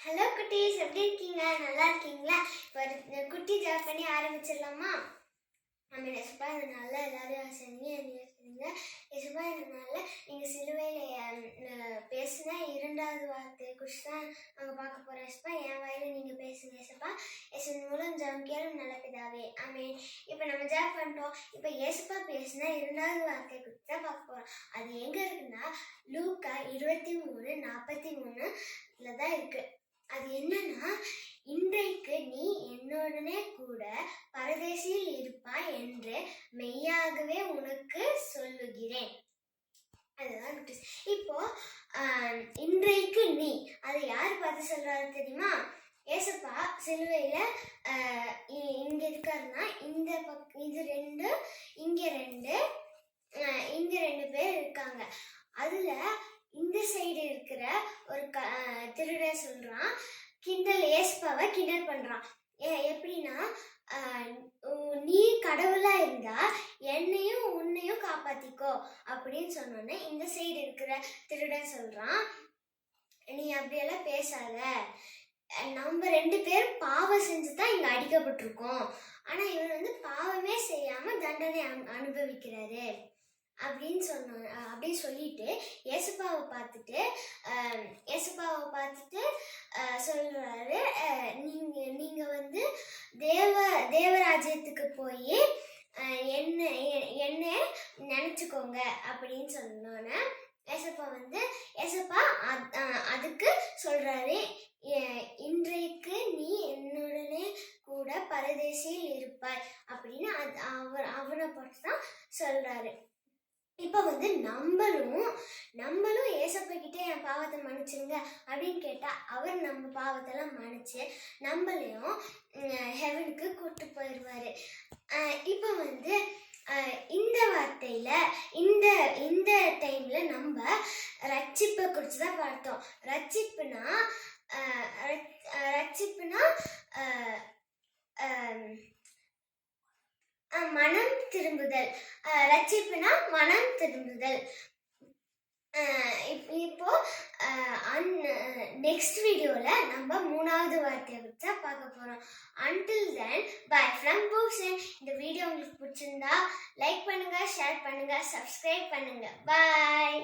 Hello குட்டீஸ். எப்படி இருக்கீங்க? நல்லா இருக்கீங்களா? இப்போ ஒரு குட்டி ஜாப் பண்ணி ஆரம்பிச்சிடலாமா? நம்ம யசுபா இந்த நாளில் எல்லாரும் செஞ்சு செஞ்சீங்க எசுப்பா இந்த நாளில் நீங்கள் சிலுவையில் பேசின இரண்டாவது வார்த்தை குறித்து தான் நாங்கள் பார்க்க போகிறோம் யசுபா என் வாயில நீங்கள் பேசுங்க எசுப்பா எசன் மூலம் ஜம் கேளும் நல்ல பிதாவே. ஆமீன் இப்போ நம்ம ஜாப் பண்ணிட்டோம் இப்போ ஏசுப்பா பேசின இரண்டாவது வார்த்தை குறித்து தான் பார்க்க போகிறோம் அது எங்கே இருக்குன்னா லூக்கா இருபத்தி மூணு நாற்பத்தி மூணுல தான் இருக்குது அது என்னன்னா இன்றைக்கு நீ என்னுடனே கூட பரதேசியில் இருப்பாய் என்று மெய்யாகவே உனக்கு சொல்லுகிறேன். அதுதான் notice. இப்போ இன்றைக்கு நீ அதை யார் பார்த்து சொல்றாரு தெரியுமா? ஏசப்பா சிலுவையில இ- இங்க இருக்காருன்னா இந்த பக் இது ரெண்டு இங்க ரெண்டு இங்க ரெண்டு பேர் இருக்காங்க. அதுல இந்த சைடு இருக்கிற ஒரு க திருட திருடன் சொல்றான். கிண்டல் ஏசப்பாவை கிண்டல் பண்றான். ஏ- எப்படின்னா நீ கடவுளா இருந்தா என்னையும் உன்னையும் காப்பாத்திக்கோ அப்படின்னு சொன்னோன்னே இந்த சைடு இருக்கிற திருடன் சொல்றான். நீ அப்படியெல்லாம் பேசாத. நம்ம ரெண்டு பேரும் பாவம் செஞ்சு தான் இங்க அடிக்கப்பட்டிருக்கோம். ஆனா இவர் வந்து பாவமே செய்யாம தண்டனை அனுபவிக்கிறாரு. அப்படின்னு சொன்ன அப்படின்னு சொல்லிட்டு யேசுப்பாவை பார்த்துட்டு யேசுப்பாவை பார்த்துட்டு சொல்கிறாரு நீங்கள் நீங்கள் வந்து தேவ தேவராஜ்யத்துக்கு போய் என்ன எ- என்ன நினச்சிக்கோங்க அப்படின்னு சொன்னோன்னே ஏசப்பா வந்து ஏசப்பா அதுக்கு சொல்கிறாரு இன்றைக்கு நீ என்னுடனே கூட பரதேசியில் இருப்பாய் அப்படின்னு அது அவர் அவனை பார்த்து தான் சொல்கிறாரு இப்போ வந்து நம்மளும் நம்மளும் ஏசப்பக்கிட்டே என் பாவத்தை மன்னிச்சிருங்க அப்படின்னு கேட்டால் அவர் நம்ம பாவத்தெல்லாம் மன்னிச்சு நம்மளையும் ஹெவனுக்கு கூட்டு போயிடுவார் இப்போ வந்து இந்த வார்த்தையில் இந்த இந்த டைமில் நம்ம ரட்சிப்பை குறித்து தான் பார்த்தோம். ரட்சிப்புனா ரட்சிப்புனா மனம் திரும்புதல் ரட்சிப்புனா மனம் திரும்புதல். அஹ், இப்- இப்போ நெக்ஸ்ட் வீடியோவில் நம்ம மூணாவது வார்த்தையை வச்சா பார்க்க போகிறோம் until then bye from Busan இந்த வீடியோ உங்களுக்கு பிடிச்சிருந்தா லைக் பண்ணுங்க ஷேர் பண்ணுங்க சப்ஸ்கிரைப் பண்ணுங்க. பாய்